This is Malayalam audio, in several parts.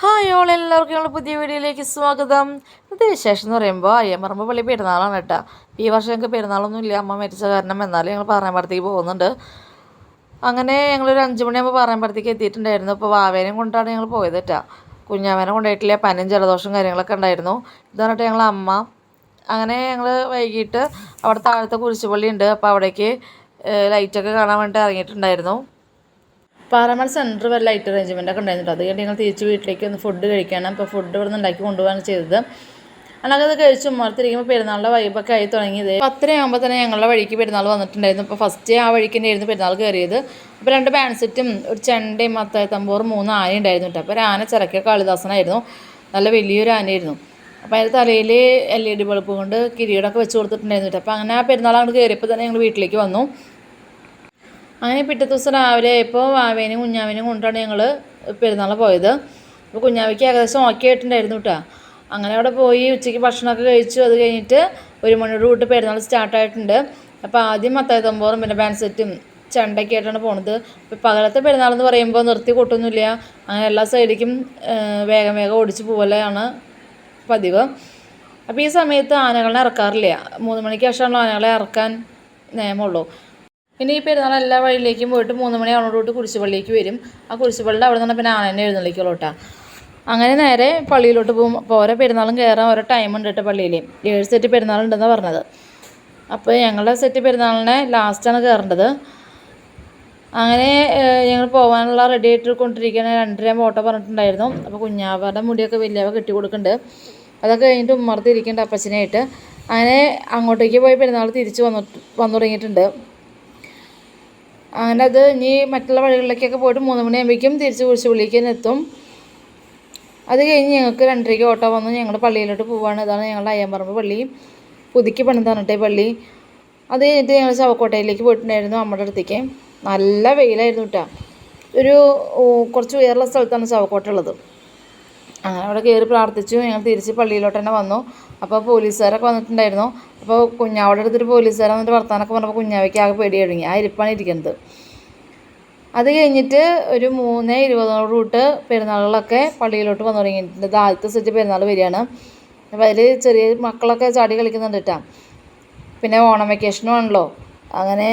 ഹായ് ഓൾ എല്ലാവർക്കും ഞങ്ങൾ പുതിയ വീഡിയോയിലേക്ക് സ്വാഗതം. ഇന്നത്തെ വിശേഷം എന്ന് പറയുമ്പോൾ അയ്യമ്പറമ്പ് പള്ളി പെരുന്നാളാണ് കേട്ടോ. ഈ വർഷം ഞങ്ങൾക്ക് പെരുന്നാളൊന്നും ഇല്ല. അമ്മ മരിച്ച കാരണം എന്നാലും ഞങ്ങൾ പറയാമ്പടത്തേക്ക് പോകുന്നുണ്ട്. അങ്ങനെ ഞങ്ങളൊരു അഞ്ച് മണിയാകുമ്പോൾ പറയാമ്പടത്തേക്ക് എത്തിയിട്ടുണ്ടായിരുന്നു. അപ്പോൾ വാവേനെയും കൊണ്ടാണ് ഞങ്ങൾ പോയത് കേട്ടോ. കുഞ്ഞാവേനെ കൊണ്ടായിട്ടില്ല പനിയും ജലദോഷവും കാര്യങ്ങളൊക്കെ ഉണ്ടായിരുന്നു. ഇത് പറഞ്ഞിട്ട് ഞങ്ങൾ അമ്മ അങ്ങനെ ഞങ്ങൾ വൈകിട്ട് അവിടെ താഴത്തെ കുരിശുപള്ളി ഉണ്ട്. അപ്പോൾ അവിടേക്ക് ലൈറ്റൊക്കെ കാണാൻ വേണ്ടിയിട്ട് ഇറങ്ങിയിട്ടുണ്ടായിരുന്നു. പാറമൽ സെന്റർ വരെ ലൈറ്റ് അറേഞ്ച്മെന്റ് ഒക്കെ ഉണ്ടായിരുന്നു അത് കഴിഞ്ഞ് ഞങ്ങൾ തിരിച്ച് വീട്ടിലേക്ക് ഒന്ന് ഫുഡ് കഴിക്കണം അപ്പോൾ ഫുഡ് ഇവിടെ നിന്ന് ഉണ്ടാക്കി കൊണ്ടുപോകാൻ ചെയ്തത്. അല്ലാതെ കഴിച്ച് ഉമ്മർത്തിരിക്കുമ്പോൾ പെരുന്നാളിന്റെ വൈബൊക്കെ ആയി തുടങ്ങിയത് പത്തരയാകുമ്പോൾ തന്നെ ഞങ്ങളുടെ വഴിക്ക് പെരുന്നാൾ വന്നിട്ടുണ്ടായിരുന്നു. അപ്പോൾ ഫസ്റ്റ് ആ വഴിക്ക് തന്നെയായിരുന്നു പെരുന്നാൾ കയറിയത്. അപ്പോൾ രണ്ട് പാൻസെറ്റും സെറ്റും ഒരു ചെണ്ടയും മത്തായി തമ്പോറും മൂന്ന് ആന ഉണ്ടായിരുന്നു കേട്ടോ അപ്പോൾ ഒരു ആന ചിറക്കിയ കാളിദാസനായിരുന്നു. നല്ല വലിയൊരു ആനയായിരുന്നു. അപ്പോൾ അതിന്റെ തലയിൽ എൽ ഇ ഡി ബൾബ് കൊണ്ട് കിരീടമൊക്കെ വെച്ച് കൊടുത്തിട്ടുണ്ടായിരുന്നു കേട്ടോ അപ്പോൾ അങ്ങനെ ആ പെരുന്നാൾ അങ്ങോട്ട് കയറിയപ്പോൾ തന്നെ ഞങ്ങൾ വീട്ടിലേക്ക് വന്നു. അങ്ങനെ പിറ്റേ ദിവസം രാവിലെ ഇപ്പോൾ വാവേനും കുഞ്ഞാവിനും കൊണ്ടാണ് ഞങ്ങൾ പെരുന്നാൾ പോയത്. അപ്പോൾ കുഞ്ഞാവിക്ക് ഏകദേശം ഓക്കെ ആയിട്ടുണ്ടായിരുന്നു കേട്ടോ അങ്ങനെ അവിടെ പോയി ഉച്ചയ്ക്ക് ഭക്ഷണമൊക്കെ കഴിച്ചു. അത് കഴിഞ്ഞിട്ട് ഒരു മണിയോട് കൂട്ട് പെരുന്നാൾ സ്റ്റാർട്ടായിട്ടുണ്ട് അപ്പോൾ ആദ്യം മത്തായ തമ്പോറും പിന്നെ ബാൻഡ് സെറ്റും ചെണ്ടയ്ക്ക് ആയിട്ടാണ് പോണത്. ഇപ്പോൾ പകലത്തെ പെരുന്നാൾ എന്ന് പറയുമ്പോൾ നിർത്തി കൊട്ടൊന്നുമില്ല. അങ്ങനെ എല്ലാ സൈഡിലേക്കും വേഗം വേഗം ഓടിച്ച് പോകലാണ് പതിവ്. അപ്പോൾ ഈ സമയത്ത് ആനകളെ ഇറക്കാറില്ല. മൂന്ന് മണിക്ക് ശേഷമാണല്ലോ ആനകളെ ഇറക്കാൻ നിയമമുള്ളൂ പിന്നെ ഈ പെരുന്നാൾ എല്ലാ വഴിയിലേക്കും പോയിട്ട് മൂന്ന് മണി മണിയാവുന്നതോട്ട് കുരിശുപള്ളിക്ക് വരും. ആ കുരിശുപള്ളിയുടെ അവിടെ നിന്ന് പിന്നെ ആനനെ എഴുന്നള്ളിക്കുള്ളൂ കേട്ടോ. അങ്ങനെ നേരെ പള്ളിയിലോട്ട് പോകും. അപ്പോൾ ഓരോ പെരുന്നാളും കയറാൻ ഓരോ ടൈം ഉണ്ട് കേട്ടോ പള്ളിയിൽ. ഏഴ് സെറ്റ് പെരുന്നാളുണ്ടെന്നാണ് പറഞ്ഞത്. അപ്പോൾ ഞങ്ങളുടെ സെറ്റ് പെരുന്നാളിനെ ലാസ്റ്റാണ് കയറേണ്ടത്. അങ്ങനെ ഞങ്ങൾ പോകാനുള്ള റെഡി ആയിട്ട് കൊണ്ടിരിക്കുന്ന രണ്ടര ഓട്ടോ പറഞ്ഞിട്ടുണ്ടായിരുന്നു. അപ്പോൾ കുഞ്ഞാവയുടെ മുടിയൊക്കെ വലിയവ കെട്ടി കൊടുക്കുന്നുണ്ട്. അതൊക്കെ കഴിഞ്ഞിട്ട് ഉമ്മർത്തിരിക്കേണ്ട അപ്പച്ചനായിട്ട്. അങ്ങനെ അങ്ങോട്ടേക്ക് പോയി പെരുന്നാൾ തിരിച്ച് വന്നു വന്നു തുടങ്ങിയിട്ടുണ്ട്. അങ്ങനെ അത് ഇനി മറ്റുള്ള വഴികളിലേക്കൊക്കെ പോയിട്ട് മൂന്ന് മണിയാകുമ്പോഴേക്കും തിരിച്ച് കുറിച്ച് തന്നെ എത്തും. അത് കഴിഞ്ഞ് ഞങ്ങൾക്ക് രണ്ടരയ്ക്ക് ഓട്ടോ വന്ന്. ഞങ്ങൾ പള്ളിയിലോട്ട് പോവാണ്. ഇതാണ് ഞങ്ങളുടെ അയ്യമ്പറമ്പ് പള്ളി. പുതുക്കി പണിതാണ് കേട്ടോ പള്ളി. അത് കഴിഞ്ഞിട്ട് ഞങ്ങൾ ചവക്കോട്ടയിലേക്ക് പോയിട്ടുണ്ടായിരുന്നു നമ്മുടെ അടുത്തേക്ക്. നല്ല വെയിലായിരുന്നു കേട്ടോ. ഒരു കുറച്ച് ഉയർന്ന സ്ഥലത്താണ് ചവക്കോട്ട ഉള്ളത്. അങ്ങനെ അവിടെ കയറി പ്രാർത്ഥിച്ചു. ഞങ്ങൾ തിരിച്ച് പള്ളിയിലോട്ട് തന്നെ വന്നു. അപ്പോൾ പോലീസുകാരൊക്കെ വന്നിട്ടുണ്ടായിരുന്നു. അപ്പോൾ കുഞ്ഞാവിടെ അടുത്തൊരു പോലീസുകാരെ വന്നിട്ട് വർത്താനൊക്കെ പറഞ്ഞപ്പോൾ കുഞ്ഞാവയ്ക്ക് ആകെ പേടി കഴിഞ്ഞു ആ ഇരിപ്പാണ് ഇരിക്കുന്നത്. അത് കഴിഞ്ഞിട്ട് ഒരു മൂന്ന് ഇരുപതോട് തൊട്ട് പെരുന്നാളുകളൊക്കെ പള്ളിയിലോട്ട് വന്നു തുടങ്ങിയിട്ടുണ്ട്. ആദ്യത്തെ സെറ്റ് പെരുന്നാൾ വരികയാണ്. അപ്പോൾ അതിൽ ചെറിയ മക്കളൊക്കെ ചാടി കളിക്കുന്നുണ്ട് കേട്ടോ. പിന്നെ ഓണം വെക്കേഷനും ആണല്ലോ. അങ്ങനെ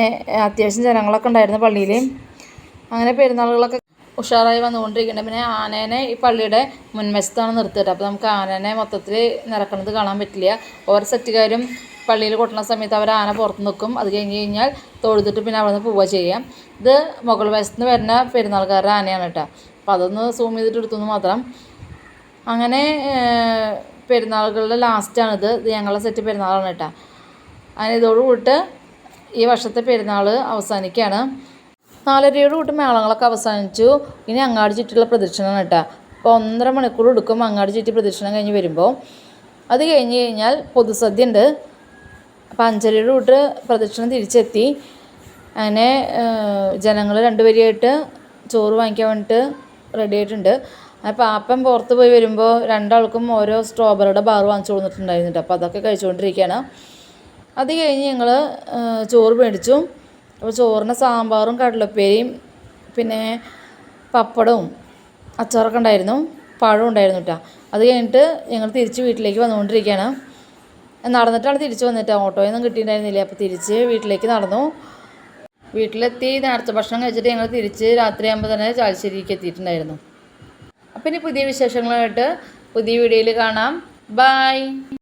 അത്യാവശ്യം ജനങ്ങളൊക്കെ ഉണ്ടായിരുന്നു പള്ളിയിൽ. അങ്ങനെ പെരുന്നാളുകളൊക്കെ ഉഷാറായി വന്നുകൊണ്ടിരിക്കുന്നുണ്ട്. പിന്നെ ആനേനെ ഈ പള്ളിയുടെ മുൻവശത്താണ് നിർത്തിയിട്ട് അപ്പോൾ നമുക്ക് ആനേനെ മൊത്തത്തിൽ നിറക്കണത് കാണാൻ പറ്റില്ല. ഓരോ സെറ്റുകാരും പള്ളിയിൽ കൊട്ടുന്ന സമയത്ത് അവർ ആന പുറത്ത് നിൽക്കും അത് കഴിഞ്ഞ് കഴിഞ്ഞാൽ തൊഴുതിട്ട് പിന്നെ അവിടെ നിന്ന് പോവുക ചെയ്യാം. ഇത് മുകൾ വശത്ത് നിന്ന് വരുന്ന പെരുന്നാൾക്കാരുടെ ആനയാണ് കേട്ടോ. അപ്പോൾ അതൊന്ന് സൂം ചെയ്തിട്ട് എടുത്തു മാത്രം. അങ്ങനെ പെരുന്നാളുകളുടെ ലാസ്റ്റാണിത് ഇത് ഞങ്ങളുടെ സെറ്റ് പെരുന്നാളാണ് കേട്ടോ. അങ്ങനെ ഇതോടുകൂട്ട് ഈ വർഷത്തെ പെരുന്നാൾ അവസാനിക്കുകയാണ്. നാലരയോട് കൂട്ടി മേളങ്ങളൊക്കെ അവസാനിച്ചു. ഇനി അങ്ങാടി ചുറ്റിയുള്ള പ്രദക്ഷിണമാണ് കേട്ടോ. അപ്പോൾ ഒന്നര മണിക്കൂർ എടുക്കും അങ്ങാടി ചുറ്റി പ്രദക്ഷിണം കഴിഞ്ഞ് വരുമ്പോൾ അത് കഴിഞ്ഞ് കഴിഞ്ഞാൽ പൊതുസദ്യ ഉണ്ട്. അപ്പോൾ അഞ്ചരയോട് കൂട്ട് പ്രദക്ഷിണം തിരിച്ചെത്തി. അങ്ങനെ ജനങ്ങൾ രണ്ടുപേരെയായിട്ട് ചോറ് വാങ്ങിക്കാൻ വേണ്ടിയിട്ട് റെഡി ആയിട്ടുണ്ട്. അപ്പോൾ ആപ്പൻ പുറത്ത് പോയി വരുമ്പോൾ രണ്ടാൾക്കും ഓരോ സ്ട്രോബെറിയുടെ ബാർ വാങ്ങിച്ചു കൊടുത്തിട്ടുണ്ടായിരുന്നുണ്ട് അപ്പോൾ അതൊക്കെ കഴിച്ചുകൊണ്ടിരിക്കുകയാണ്. അത് കഴിഞ്ഞ് ഞങ്ങൾ ചോറ് മേടിച്ചു. അപ്പോൾ ചോറിന് സാമ്പാറും കടലപ്പേരിയും പിന്നെ പപ്പടവും അച്ചാറൊക്കെ ഉണ്ടായിരുന്നു. പഴം ഉണ്ടായിരുന്നു കേട്ടോ അത് കഴിഞ്ഞിട്ട് ഞങ്ങൾ തിരിച്ച് വീട്ടിലേക്ക് വന്നുകൊണ്ടിരിക്കുകയാണ്. നടന്നിട്ടാണ് തിരിച്ച് വന്നിട്ട്. ഓട്ടോയൊന്നും കിട്ടിയിട്ടുണ്ടായിരുന്നില്ല. അപ്പോൾ തിരിച്ച് വീട്ടിലേക്ക് നടന്നു. വീട്ടിലെത്തി നേരത്തെ ഭക്ഷണം കഴിച്ചിട്ട് ഞങ്ങൾ തിരിച്ച് രാത്രിയാകുമ്പോൾ തന്നെ ചാലിശ്ശേരിക്ക് എത്തിയിട്ടുണ്ടായിരുന്നു. അപ്പം ഇനി പുതിയ വിശേഷങ്ങളായിട്ട് പുതിയ വീഡിയോയിൽ കാണാം. ബായ്